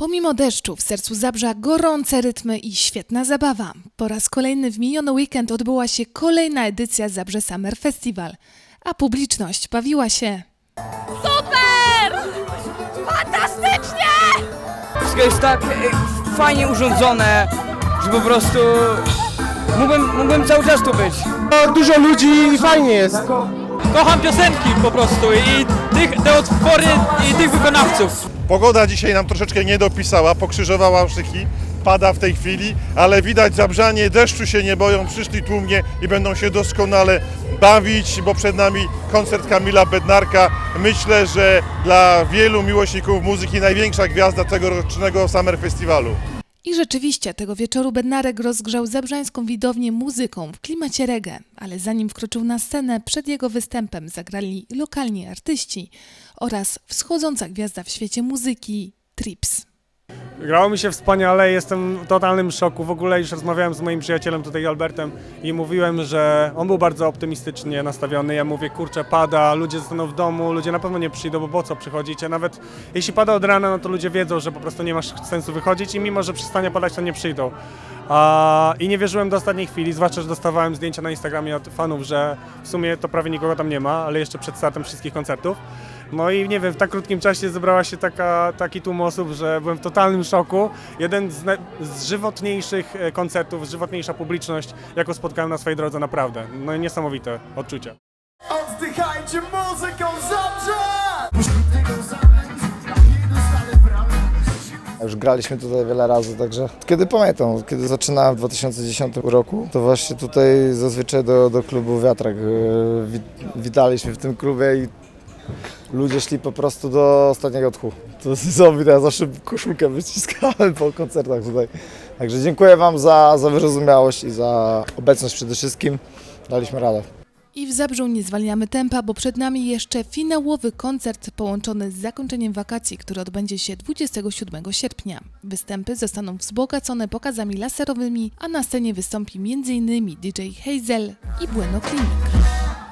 Pomimo deszczu w sercu Zabrza gorące rytmy i świetna zabawa. Po raz kolejny w miniony weekend odbyła się kolejna edycja Zabrze Summer Festival, a publiczność bawiła się. Super! Fantastycznie! Wszystko jest tak e, fajnie urządzone, że po prostu mógłbym, mógłbym cały czas tu być. No, dużo ludzi i fajnie jest. kocham piosenki po prostu i tych, te utwory i tych wykonawców. Pogoda dzisiaj nam troszeczkę nie dopisała, pokrzyżowała szyki, pada w tej chwili, ale widać Zabrzanie deszczu się nie boją, przyszli tłumnie i będą się doskonale bawić, bo przed nami koncert Kamila Bednarka. Myślę, że dla wielu miłośników muzyki największa gwiazda tegorocznego Summer Festiwalu. I rzeczywiście tego wieczoru Bednarek rozgrzał zabrzańską widownię muzyką w klimacie reggae, ale zanim wkroczył na scenę, przed jego występem zagrali lokalni artyści oraz wschodząca gwiazda w świecie muzyki Trips. Grało mi się wspaniale, jestem w totalnym szoku. W ogóle już rozmawiałem z moim przyjacielem tutaj Albertem i mówiłem, że on był bardzo optymistycznie nastawiony. Ja mówię, kurczę, pada, ludzie zostaną w domu, ludzie na pewno nie przyjdą, bo po co przychodzić? A nawet jeśli pada od rana, no to ludzie wiedzą, że po prostu nie ma sensu wychodzić i mimo, że przestanie padać, to nie przyjdą. A, I nie wierzyłem do ostatniej chwili, zwłaszcza, że dostawałem zdjęcia na Instagramie od fanów, że w sumie to prawie nikogo tam nie ma, ale jeszcze przed startem wszystkich koncertów. No i nie wiem, w tak krótkim czasie zebrała się taka, taki tłum osób, że byłem w totalnym szoku. Jeden z, z żywotniejszych e, koncertów, żywotniejsza publiczność, jaką spotkałem na swojej drodze, naprawdę. No i niesamowite odczucia. Oddychajcie muzyką Zabrze! Już graliśmy tutaj wiele razy, także kiedy pamiętam, kiedy zaczynałem w 2010 roku, to właśnie tutaj zazwyczaj do, do klubu Wiatrak e, wi- witaliśmy w tym klubie i ludzie szli po prostu do ostatniego tchu. To jest niesamowite, ja zawsze koszulkę wyciskałem po koncertach tutaj. Także dziękuję Wam za, za wyrozumiałość i za obecność przede wszystkim. Daliśmy radę. I w Zabrzu nie zwalniamy tempa, bo przed nami jeszcze finałowy koncert połączony z zakończeniem wakacji, który odbędzie się 27 sierpnia. Występy zostaną wzbogacone pokazami laserowymi, a na scenie wystąpi m.in. DJ Hazel i Bueno Clinic.